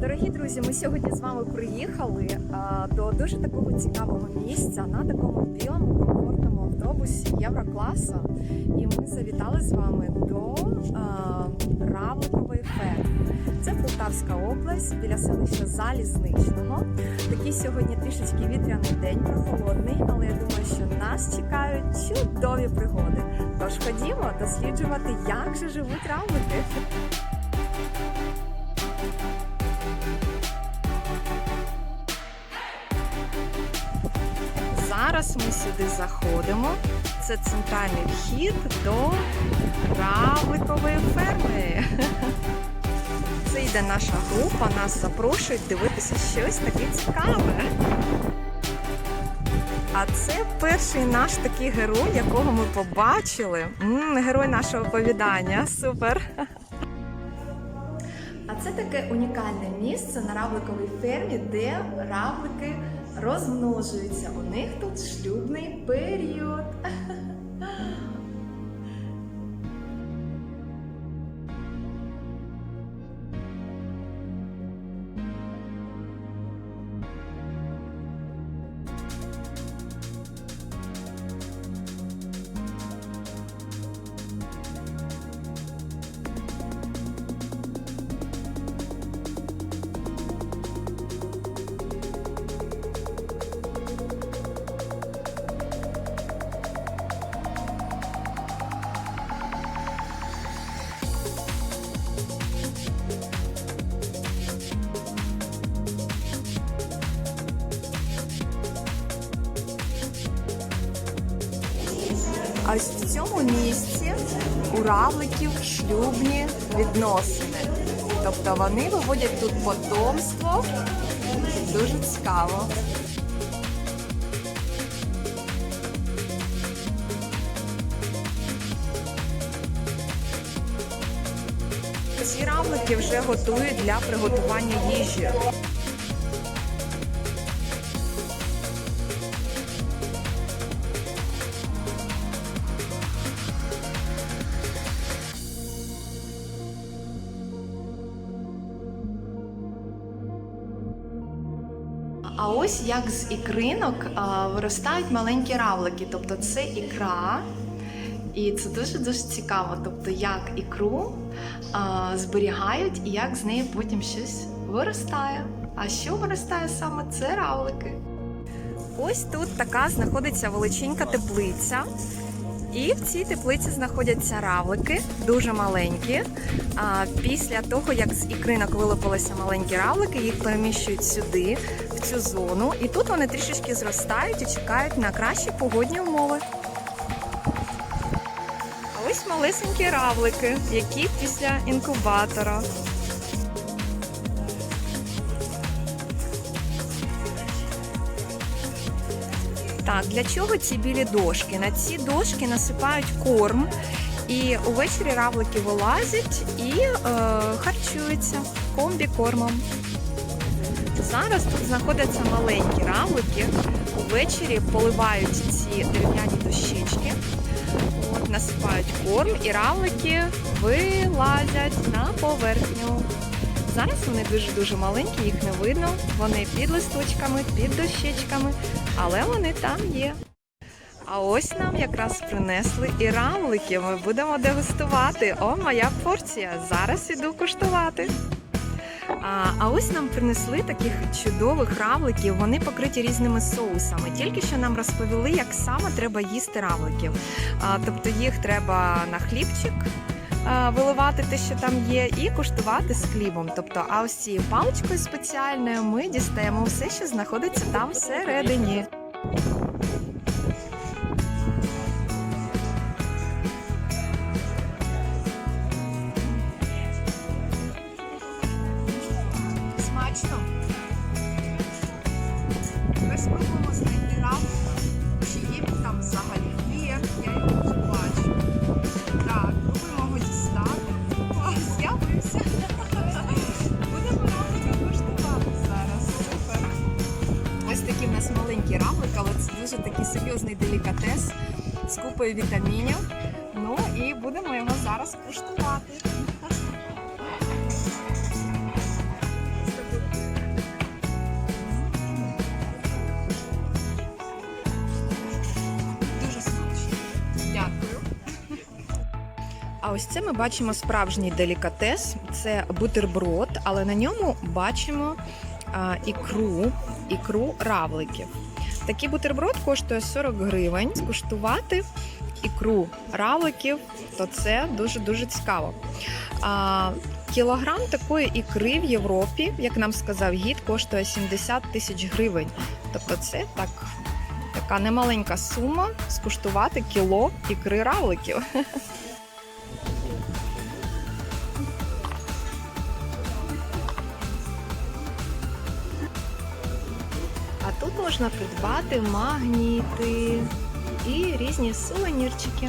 Дорогі друзі, ми сьогодні з вами приїхали до дуже такого цікавого місця на такому білому комфортному автобусі Єврокласа. І ми завітали з вами до Равликової ферми. Це Полтавська область біля селища Залізничного. Такий сьогодні трішечки вітряний день, прохолодний, але я думаю, що нас чекають чудові пригоди. Тож ходімо досліджувати, як же живуть равлики. Зараз ми сюди заходимо. Це центральний вхід до равликової ферми. Це йде наша група, нас запрошують дивитися щось таке цікаве. А це перший наш такий герой, якого ми побачили. м герой нашого оповідання. Супер. А це таке унікальне місце на равликовій фермі, де равлики розмножуються. У них тут шлюбний період. Ось в цьому місці у равликів шлюбні відносини. Тобто вони виводять тут потомство. Дуже цікаво. Ці равлики вже готують для приготування їжі. А ось як з ікринок виростають маленькі равлики. Тобто це ікра. І це дуже дуже цікаво. Тобто, як ікру а, зберігають і як з неї потім щось виростає. А що виростає саме це равлики? Ось тут така знаходиться величенька теплиця. І в цій теплиці знаходяться равлики, дуже маленькі. Після того, як з ікринок вилупилися маленькі равлики, їх переміщують сюди, в цю зону. І тут вони трішечки зростають і чекають на кращі погодні умови. А ось малесенькі равлики, які після інкубатора. Так, для чого ці білі дошки? На ці дошки насипають корм, і увечері равлики вилазять і е, харчуються комбі-кормом. Зараз тут знаходяться маленькі равлики. Увечері поливають ці дерев'яні дощечки, насипають корм, і равлики вилазять на поверхню. Зараз вони дуже-дуже маленькі, їх не видно. Вони під листочками, під дощечками, але вони там є. А ось нам якраз принесли і равлики. Ми будемо дегустувати. О, моя порція. Зараз іду куштувати. А, а ось нам принесли таких чудових равликів. Вони покриті різними соусами. Тільки що нам розповіли, як саме треба їсти равликів. А, тобто їх треба на хлібчик виливати те, що там є, і куштувати з хлібом. Тобто, а ось цією паличкою спеціальною ми дістаємо все, що знаходиться там всередині. такий в нас маленький равлик, але це дуже такий серйозний делікатес з купою вітамінів. Ну і будемо його зараз куштувати. Дуже смачно. Дякую. А ось це ми бачимо справжній делікатес. Це бутерброд, але на ньому бачимо ікру, ікру равликів. Такий бутерброд коштує 40 гривень. Скуштувати ікру равликів, то це дуже дуже цікаво. А, кілограм такої ікри в Європі, як нам сказав гід, коштує 70 тисяч гривень. Тобто, це так. Така немаленька сума скуштувати кіло ікри равликів. можна придбати магніти і різні сувенірчики.